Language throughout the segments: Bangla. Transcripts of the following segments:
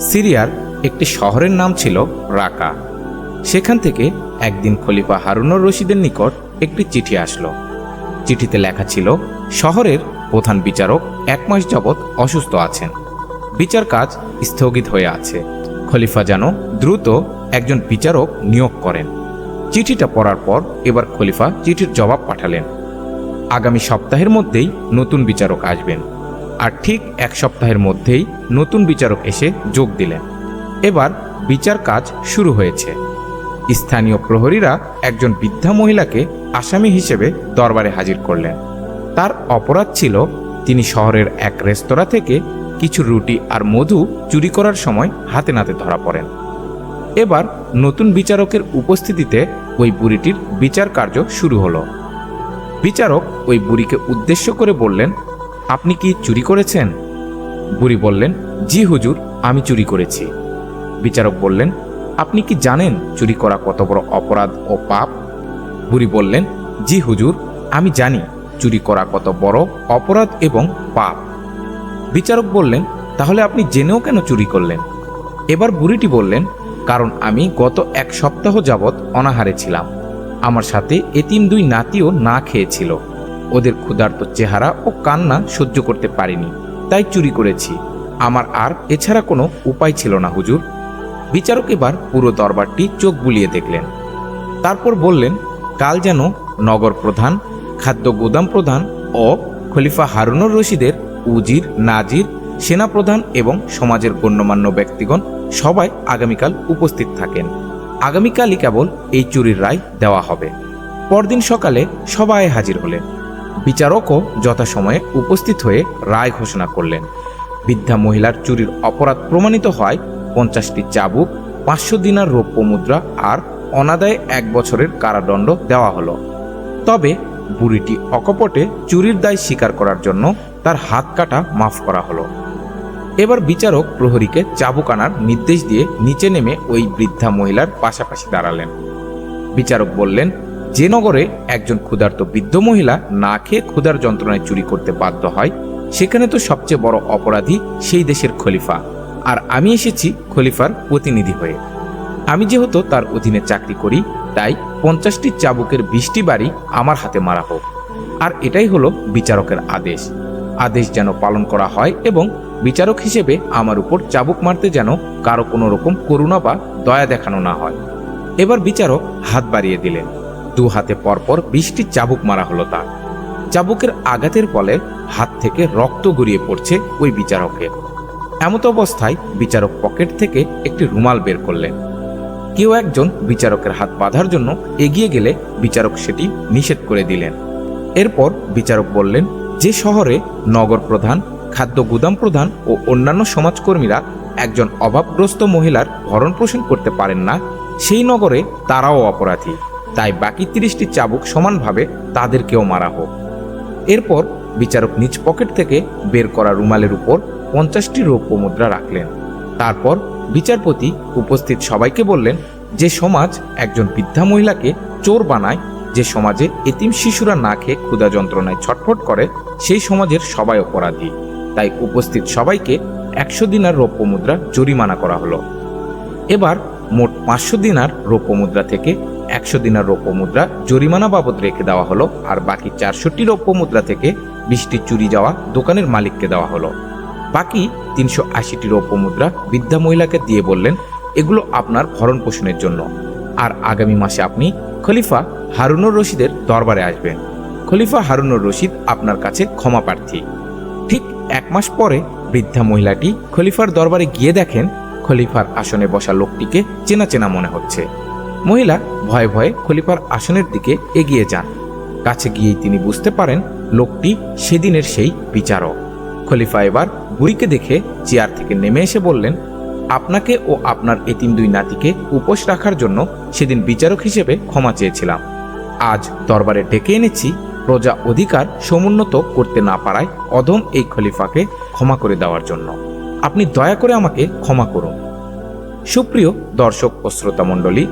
সিরিয়ার একটি শহরের নাম ছিল রাকা। সেখান থেকে একদিন খলিফা হারুনুর রশিদের নিকট একটি চিঠি আসলো। চিঠিতে লেখা ছিল, শহরের প্রধান বিচারক এক মাস যাবৎ অসুস্থ আছেন। বিচার কাজ স্থগিত হয়ে আছে। খলিফা যেন দ্রুত একজন বিচারক নিয়োগ করেন। চিঠিটা পড়ার পর এবার খলিফা চিঠির জবাব পাঠালেন। আগামী সপ্তাহের মধ্যেই নতুন বিচারক আসবেন। আর ঠিক এক সপ্তাহের মধ্যেই নতুন বিচারক এসে যোগ দিলেন। এবার বিচার কাজ শুরু হয়েছে। স্থানীয় প্রহরীরা একজন বৃদ্ধা মহিলাকে আসামি হিসেবে দরবারে হাজির করলেন। তার অপরাধ ছিল, তিনি শহরের এক রেস্তোরাঁ থেকে কিছু রুটি আর মধু চুরি করার সময় হাতে নাতে ধরা পড়েন। এবার নতুন বিচারকের উপস্থিতিতে ওই বুড়িটির বিচার কার্য শুরু হলো। বিচারক ওই বুড়িকে উদ্দেশ্য করে বললেন আপনি কি চুরি করেছেন? বুড়ি বললেন, জি হুজুর, আমি চুরি করেছি। বিচারক বললেন, আপনি কি জানেন চুরি করা কত বড় অপরাধ ও পাপ? বুড়ি বললেন, জি হুজুর, আমি জানি চুরি করা কত বড় অপরাধ এবং পাপ। বিচারক বললেন, তাহলে আপনি জেনেও কেন চুরি করলেন? এবার বুড়িটি বললেন, কারণ আমি গত এক সপ্তাহ যাবৎ অনাহারে ছিলাম। আমার সাথে এতিম দুই নাতিও না খেয়েছিল। ওদের ক্ষুধার্ত চেহারা ও কান্না সহ্য করতে পারিনি। তাই চুরি করেছি। আমার আর এছাড়া কোনো উপায় ছিল না, হুজুর। বিচারক এবার পুরো দরবারটি চোখ বুলিয়ে দেখলেন। তারপর বললেন, কাল যেন নগর প্রধান, খাদ্য গোদাম প্রধান ও খলিফা হারুনুর রশিদের উজির, নাজির সেনাপ্রধান এবং সমাজের গণ্যমান্য ব্যক্তিগণ সবাই আগামীকাল উপস্থিত থাকেন। আগামীকালই কেবল এই চুরির রায় দেওয়া হবে। পরদিন সকালে সবাই হাজির হলেন। বিচারকও যথাসময়ে উপস্থিত হয়ে রায় ঘোষণা করলেন। বৃদ্ধা মহিলার চুরির অপরাধ প্রমাণিত হয় পঞ্চাশটি চাবুক, পাঁচশো দিনার রৌপ্য মুদ্রা আর অনাদায়ে এক বছরের কারাদণ্ড দেওয়া হলো। তবে বুড়িটি অকপটে চুরির দায় স্বীকার করার জন্য তার হাত কাটা মাফ করা হলো। এবার বিচারক প্রহরীকে চাবুক আনার নির্দেশ দিয়ে নিচে নেমে ওই বৃদ্ধা মহিলার পাশাপাশি দাঁড়ালেন। বিচারক বললেন যে নগরে একজন ক্ষুধার্ত বৃদ্ধ মহিলা না খেয়ে ক্ষুধার যন্ত্রণায় চুরি করতে বাধ্য হয়, সেখানে তো সবচেয়ে বড় অপরাধী সেই দেশের খলিফা। আর আমি এসেছি খলিফার প্রতিনিধি হয়ে। আমি যেহেতু তার অধীনে চাকরি করি, তাই পঞ্চাশটি চাবুকের বিশটি বাড়ি আমার হাতে মারা হোক। আর এটাই হলো বিচারকের আদেশ। আদেশ যেন পালন করা হয় এবং বিচারক হিসেবে আমার উপর চাবুক মারতে যেন কারও কোনো রকম করুণা বা দয়া দেখানো না হয়। এবার বিচারক হাত বাড়িয়ে দিলেন। দু হাতে পরপর বিশটি চাবুক মারা হলো তার। চাবুকের আঘাতের ফলে হাত থেকে রক্ত গড়িয়ে পড়ছে ওই বিচারকের। এমত অবস্থায় বিচারক পকেট থেকে একটি রুমাল বের করলেন। কেউ একজন বিচারকের হাত বাঁধার জন্য এগিয়ে গেলে বিচারক সেটি নিষেধ করে দিলেন। এরপর বিচারক বললেন, যে শহরে নগর প্রধান, খাদ্য গুদাম প্রধান ও অন্যান্য সমাজকর্মীরা একজন অভাবগ্রস্ত মহিলার ভরণ পোষণ করতে পারেন না, সেই নগরে তারাও অপরাধী। তাই বাকি তিরিশটি চাবুক সমানভাবে তাদেরকেও মারা হোক। এরপর বিচারক নিজ পকেট থেকে বের করা রুমালের উপর পঞ্চাশটি রৌপ্য মুদ্রা রাখলেন। তারপর বিচারপতি উপস্থিত সবাইকে বললেন, যে সমাজ একজন বৃদ্ধা মহিলাকে চোর বানায়, যে সমাজে এতিম শিশুরা না খেয়ে ক্ষুধা যন্ত্রণায় ছটফট করে, সেই সমাজের সবাই অপরাধী। তাই উপস্থিত সবাইকে একশো দিনার রৌপ্য মুদ্রা জরিমানা করা হলো। এবার মোট পাঁচশো দিনার রৌপ্য মুদ্রা থেকে একশো দিনার রৌপ্য মুদ্রা জরিমানা বাবদ রেখে দেওয়া হলো, আর বাকি চারশোটি রৌপ্য মুদ্রা থেকে বিশটি চুরি যাওয়া দোকানের মালিককে দেওয়া হলো। বাকি তিনশো আশিটি রৌপ্য মুদ্রা বৃদ্ধা মহিলাকে দিয়ে বললেন, এগুলো আপনার ভরণ পোষণের জন্য। আর আগামী মাসে আপনি খলিফা হারুনুর রশিদের দরবারে আসবেন। খলিফা হারুনুর রশিদ আপনার কাছে ক্ষমা প্রার্থী। ঠিক এক মাস পরে বৃদ্ধা মহিলাটি খলিফার দরবারে গিয়ে দেখেন, খলিফার আসনে বসা লোকটিকে চেনা চেনা মনে হচ্ছে। মহিলা ভয়ে ভয়ে খলিফার আসনের দিকে এগিয়ে যান। কাছে গিয়েই তিনি বুঝতে পারেন, লোকটি সেদিনের সেই বিচারক। খলিফা এবার বুড়িকে দেখে চেয়ার থেকে নেমে এসে বললেন, আপনাকে ও আপনার এতিম দুই নাতিকে উপোস রাখার জন্য সেদিন বিচারক হিসেবে ক্ষমা চেয়েছিলাম। আজ দরবারে ডেকে এনেছি, প্রজা অধিকার সমুন্নত করতে না পারায় অধম এই খলিফাকে ক্ষমা করে দেওয়ার জন্য। আপনি দয়া করে আমাকে ক্ষমা করুন। সুপ্রিয় দর্শক ও শ্রোতা মণ্ডলী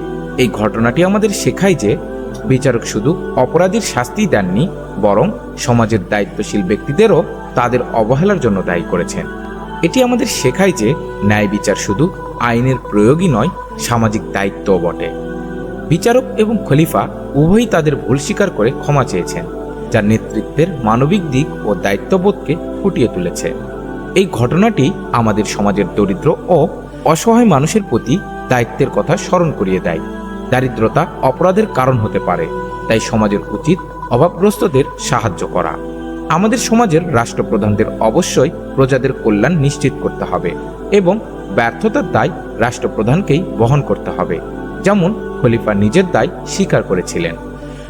এই ঘটনাটি আমাদের শেখায় যে বিচারক শুধু অপরাধীর শাস্তি দেননি, বরং সমাজের দায়িত্বশীল ব্যক্তিদেরও তাদের অবহেলার জন্য দায়ী করেছেন। এটি আমাদের শেখায় যে ন্যায় বিচার শুধু আইনের প্রয়োগই নয়, সামাজিক দায়িত্বও বটে। বিচারক এবং খলিফা উভয়ই তাদের ভুল স্বীকার করে ক্ষমা চেয়েছেন, যা নেতৃত্বের মানবিক দিক ও দায়িত্ববোধকে ফুটিয়ে তুলেছে। এই ঘটনাটি আমাদের সমাজের দরিদ্র ও অসহায় মানুষের প্রতি দায়িত্বের কথা স্মরণ করিয়ে দেয়। দারিদ্রতা অপরাধের কারণ হতে পারে। তাই সমাজের উচিত অভাবগ্রস্তদের সাহায্য করা। আমাদের সমাজের রাষ্ট্রপ্রধানদের অবশ্যই প্রজাদের কল্যাণ নিশ্চিত করতে হবে এবং ব্যর্থতার দায় রাষ্ট্রপ্রধানকেই বহন করতে হবে। যেমন খলিফা নিজের দায় স্বীকার করেছিলেন।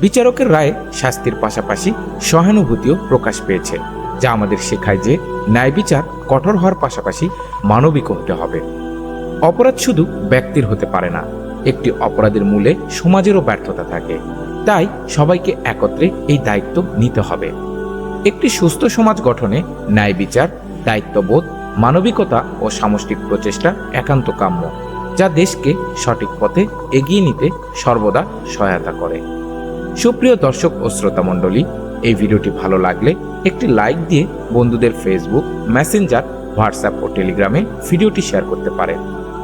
বিচারকের রায়ে শাস্তির পাশাপাশি সহানুভূতিও প্রকাশ পেয়েছে, যা আমাদের শেখায় যে ন্যায় বিচার কঠোর হওয়ার পাশাপাশি মানবিক হতে হবে। অপরাধ শুধু ব্যক্তির হতে পারে না একটি অপরাধের মূলে সমাজেরও ব্যর্থতা থাকে। তাই সবাইকে একত্রে এই দায়িত্ব নিতে হবে। একটি সুস্থ সমাজ গঠনে ন্যায় বিচার, দায়িত্ববোধ, মানবিকতা ও সামষ্টিক প্রচেষ্টা একান্ত কাম্য, যা দেশকে সঠিক পথে এগিয়ে নিতে সর্বদা সহায়তা করে। সুপ্রিয় দর্শক ও শ্রোতা মণ্ডলী, এই ভিডিওটি ভালো লাগলে একটি লাইক দিয়ে বন্ধুদের ফেসবুক মেসেঞ্জার হোয়াটসঅ্যাপ ও টেলিগ্রামে ভিডিওটি শেয়ার করতে পারেন।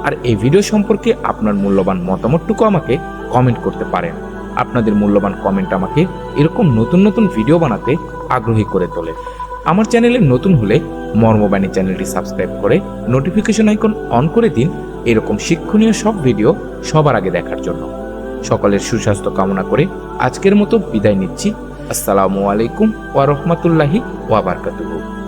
আর এই ভিডিও সম্পর্কে আপনার মূল্যবান মতামতটুকু আমাকে কমেন্ট করতে পারেন। আপনাদের মূল্যবান কমেন্ট আমাকে এরকম নতুন নতুন ভিডিও বানাতে আগ্রহী করে তোলে। আমার চ্যানেলে নতুন হলে মর্মবাণী চ্যানেলটি সাবস্ক্রাইব করে নোটিফিকেশন আইকন অন করে দিন এরকম শিক্ষণীয় সব ভিডিও সবার আগে দেখার জন্য। সকলের সুস্বাস্থ্য কামনা করে আজকের মতো বিদায় নিচ্ছি। আসসালামু আলাইকুম ওয়া রহমতুল্লাহি ওয়া বারাকাতুহু।